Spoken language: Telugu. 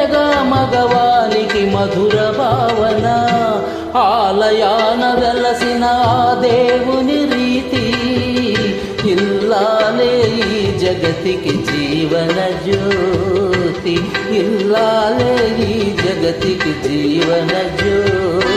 మగువేగా మగవానికి మధుర భావన ఆలయాన వెలసిన దేవుని రీతి ఇల్లాలే ఈ జగతికి జీవన జ్యోతి ఇల్లాలే ఈ జగతికి జీవన జ్యోతి.